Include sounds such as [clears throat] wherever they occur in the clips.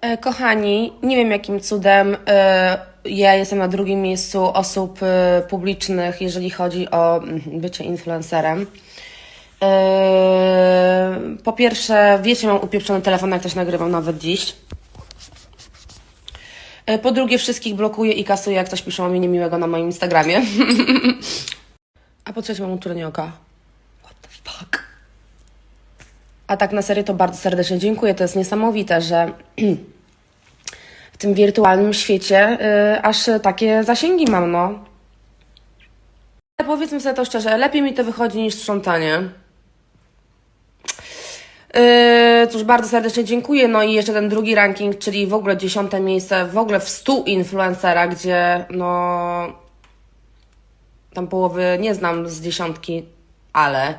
E, Kochani, nie wiem jakim cudem e, ja jestem na drugim miejscu osób e, publicznych, jeżeli chodzi o mm, bycie influencerem. Po pierwsze, wiecie, mam upieprzony telefon, jak też nagrywam nawet dziś. Po drugie, wszystkich blokuję i kasuję, jak coś piszą o mnie niemiłego na moim Instagramie. [laughs] A po trzecie, mam uturenie oka. A tak na serio to bardzo serdecznie dziękuję. To jest niesamowite, że [clears throat] w tym wirtualnym świecie y, aż takie zasięgi mam, no. Ale powiedzmy sobie to szczerze, lepiej mi to wychodzi niż sprzątanie. Yy, cóż, bardzo serdecznie dziękuję. No i jeszcze ten drugi ranking, czyli w ogóle dziesiąte miejsce w ogóle w 100 influencera, gdzie no tam połowy nie znam z dziesiątki, ale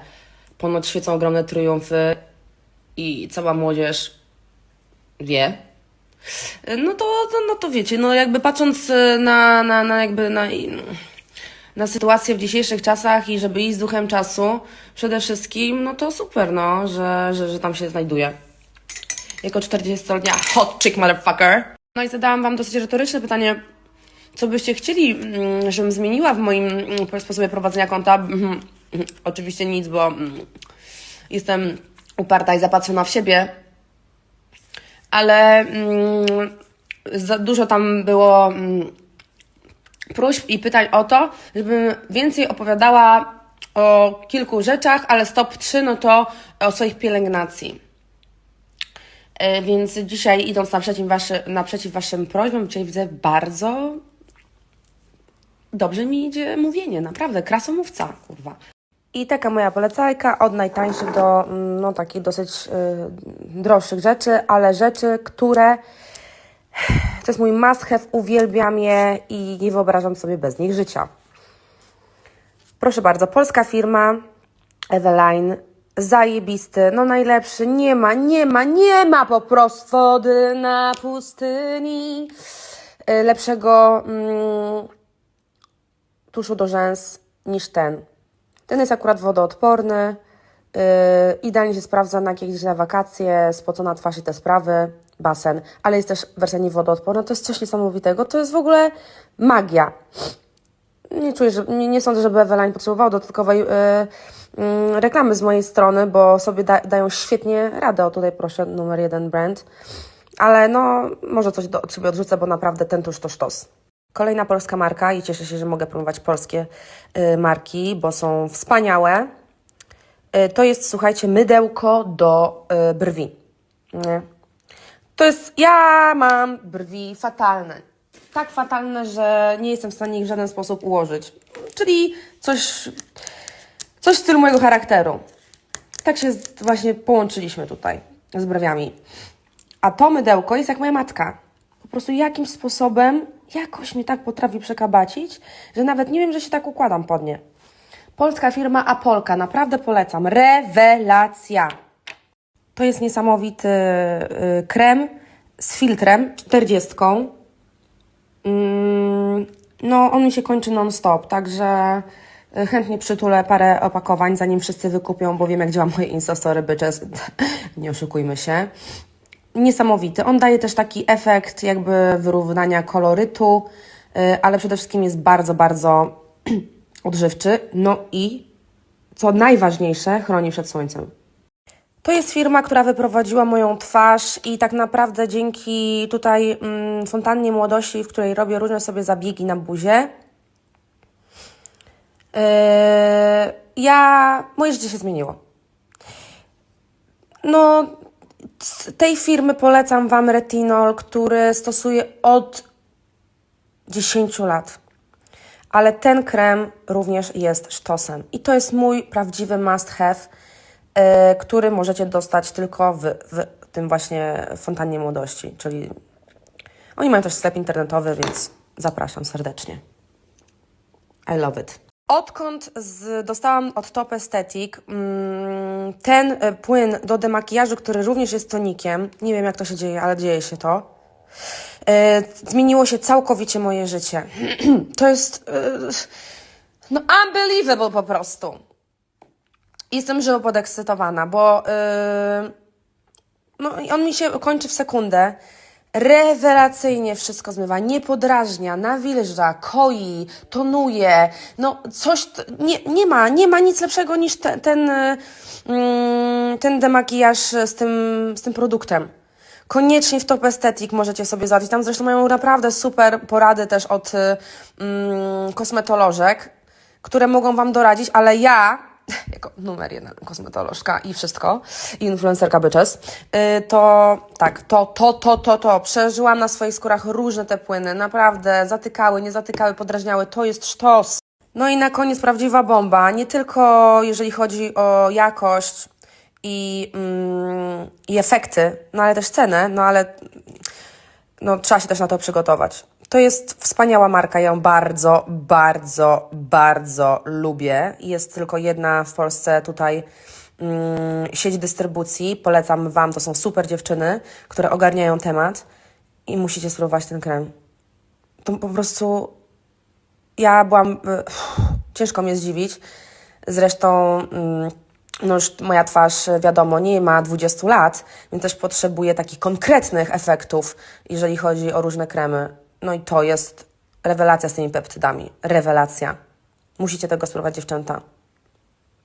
ponoć świecą ogromne triumfy i cała młodzież wie. No to, no to wiecie, no jakby patrząc e, na, na, na jakby na, na sytuację w dzisiejszych czasach i żeby iść z duchem czasu, przede wszystkim, no to super, no, że, że, że tam się znajduje. Jako 40-letnia hot chick motherfucker. No i zadałam Wam dosyć retoryczne pytanie, co byście chcieli, mm, żebym zmieniła w moim mm, sposobie prowadzenia konta? Mhm, mhm. Oczywiście nic, bo mm, jestem uparta i zapatrzona w siebie, ale mm, za dużo tam było mm, próśb i pytań o to, żebym więcej opowiadała o kilku rzeczach, ale stop 3 no to o swoich pielęgnacji. E, Więc dzisiaj idąc naprzeciw, waszy, naprzeciw Waszym prośbom, dzisiaj widzę bardzo dobrze mi idzie mówienie, naprawdę, krasomówca, kurwa. I taka moja polecajka od najtańszych do mm, no, takich dosyć y, droższych rzeczy, ale rzeczy, które [sighs] to jest mój must have, uwielbiam je i nie wyobrażam sobie bez nich życia. Proszę bardzo, polska firma Eveline, zajebisty, no najlepszy, nie ma, nie ma, nie ma po prostu wody na pustyni y, lepszego mm, tuszu do rzęs niż ten. Ten jest akurat wodoodporny, yy, idealnie się sprawdza na jakieś na wakacje, spocona twarz i te sprawy, basen, ale jest też wersja niewodoodporna, to jest coś niesamowitego, to jest w ogóle magia. Nie czuję, że, nie, nie sądzę, żeby Eveline potrzebował dodatkowej yy, yy, reklamy z mojej strony, bo sobie da, dają świetnie radę, o tutaj proszę, numer jeden brand, ale no, może coś do, od siebie odrzucę, bo naprawdę ten tuż to sztos. Kolejna polska marka i cieszę się, że mogę promować polskie y, marki, bo są wspaniałe. Y, to jest, słuchajcie, mydełko do y, brwi. To jest, ja mam brwi fatalne. Tak fatalne, że nie jestem w stanie ich w żaden sposób ułożyć. Czyli coś, coś w stylu mojego charakteru. Tak się właśnie połączyliśmy tutaj z brwiami. A to mydełko jest jak moja matka. Po prostu jakimś sposobem jakoś mnie tak potrafi przekabacić, że nawet nie wiem, że się tak układam pod nie. Polska firma Apolka, naprawdę polecam. Rewelacja! To jest niesamowity y, krem z filtrem 40. Mm, no, on mi się kończy non-stop, także y, chętnie przytulę parę opakowań, zanim wszyscy wykupią, bo wiem, jak działa moje Instastory, bitches. [laughs] Nie oszukujmy się. Niesamowity. On daje też taki efekt jakby wyrównania kolorytu, y, ale przede wszystkim jest bardzo, bardzo [clears throat] odżywczy. No i co najważniejsze, chroni przed słońcem. To jest firma, która wyprowadziła moją twarz i tak naprawdę dzięki tutaj mm, fontannie młodości, w której robię różne sobie zabiegi na buzie, yy, ja, moje życie się zmieniło. No, z tej firmy polecam Wam retinol, który stosuję od 10 lat. Ale ten krem również jest sztosem. I to jest mój prawdziwy must have, yy, który możecie dostać tylko w, w tym właśnie fontannie młodości. Czyli oni mają też sklep internetowy, więc zapraszam serdecznie. I love it. Odkąd z, dostałam od Top Aesthetic mm, ten e, płyn do demakijażu, który również jest tonikiem, nie wiem jak to się dzieje, ale dzieje się to, e, zmieniło się całkowicie moje życie. [clears throat] to jest e, no unbelievable po prostu. Jestem żywo podekscytowana, bo no, on mi się kończy w sekundę. Rewelacyjnie wszystko zmywa, nie podrażnia, nawilża, koi, tonuje. No coś, nie, nie ma, nie ma nic lepszego niż te, ten, mm, ten demakijaż z tym, z tym produktem. Koniecznie w Top Aesthetic możecie sobie zobaczyć. Tam zresztą mają naprawdę super porady też od mm, kosmetolożek, które mogą Wam doradzić, ale ja, [laughs] jako numer jeden kosmetolożka i wszystko, influencerka byczes, y, to tak, to, to, to, to, to, przeżyłam na swoich skórach różne te płyny, naprawdę zatykały, nie zatykały, podrażniały, to jest sztos. No i na koniec prawdziwa bomba, nie tylko jeżeli chodzi o jakość i, mm, i efekty, no ale też cenę, no ale no, trzeba się też na to przygotować. To jest wspaniała marka, ja ją bardzo, bardzo, bardzo lubię. Jest tylko jedna w Polsce tutaj mm, sieć dystrybucji. Polecam Wam, to są super dziewczyny, które ogarniają temat i musicie spróbować ten krem. To po prostu ja byłam. y, [sighs] Ciężko mnie zdziwić. Zresztą, mm, no już moja twarz, y, wiadomo, nie ma 20 lat, więc też potrzebuję takich konkretnych efektów, jeżeli chodzi o różne kremy. No i to jest rewelacja z tymi peptydami. Rewelacja. Musicie tego spróbować, dziewczęta.